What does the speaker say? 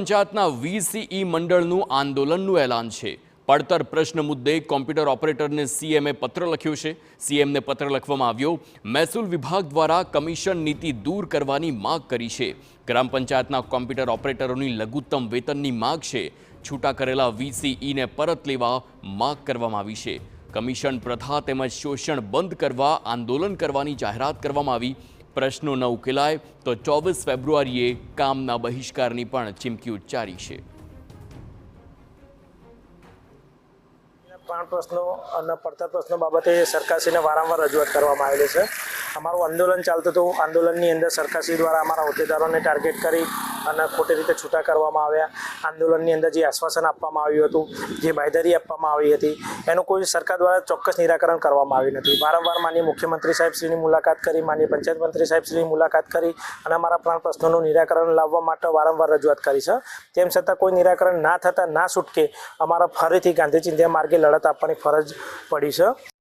પંચાયતના વીસીઈ મંડળનું આંદોલનનું એલાન છે. પડતર પ્રશ્ન મુદ્દે કોમ્પ્યુટર ઓપરેટરને સીએમએ પત્ર લખ્યો છે. સીએમને પત્ર લખવામાં આવ્યો, મહેસૂલ વિભાગ દ્વારા કમિશન નીતિ દૂર કરવાની માગ કરી છે. ગ્રામ પંચાયતના કોમ્પ્યુટર ઓપરેટરોની લઘુત્તમ વેતનની માગ છે. છૂટા કરેલા વીસીઈને પરત લેવા માગ કરવામાં આવી છે. કમિશન પ્રથા તેમજ શોષણ બંધ કરવા, આંદોલન કરવાની જાહેરાત કરવામાં આવી. પ્રશ્નો ન ઉકેલાય, તો ચોવીસ ફેબ્રુઆરીએ કામના બહિષ્કારની પણ ચીમકી ઉચ્ચારી છે. પ્રાણ પ્રશ્નો અને પડતર પ્રશ્નો બાબતે સરકારશ્રીને વારંવાર રજૂઆત કરવામાં આવેલી છે. અમારું આંદોલન ચાલતું હતું. આંદોલનની અંદર સરકારશ્રી દ્વારા અમારા હોદ્દેદારોને ટાર્ગેટ કરી અને ખોટી રીતે છૂટા કરવામાં આવ્યા. આંદોલનની અંદર જે આશ્વાસન આપવામાં આવ્યું હતું, જે બાયદારી આપવામાં આવી હતી, એનું કોઈ સરકાર દ્વારા ચોક્કસ નિરાકરણ કરવામાં આવ્યું નથી. વારંવાર માનીય મુખ્યમંત્રી સાહેબશ્રીની મુલાકાત કરી, માનીય પંચાયત મંત્રી સાહેબશ્રીની મુલાકાત કરી અને અમારા પ્રાણ પ્રશ્નોનું નિરાકરણ લાવવા માટે વારંવાર રજૂઆત કરી છે. તેમ છતાં કોઈ નિરાકરણ ના થતાં, ના છૂટકે અમારા ફરીથી ગાંધી ચિંધ્યા માર્ગે લડત આપવાની ફરજ પડી છે.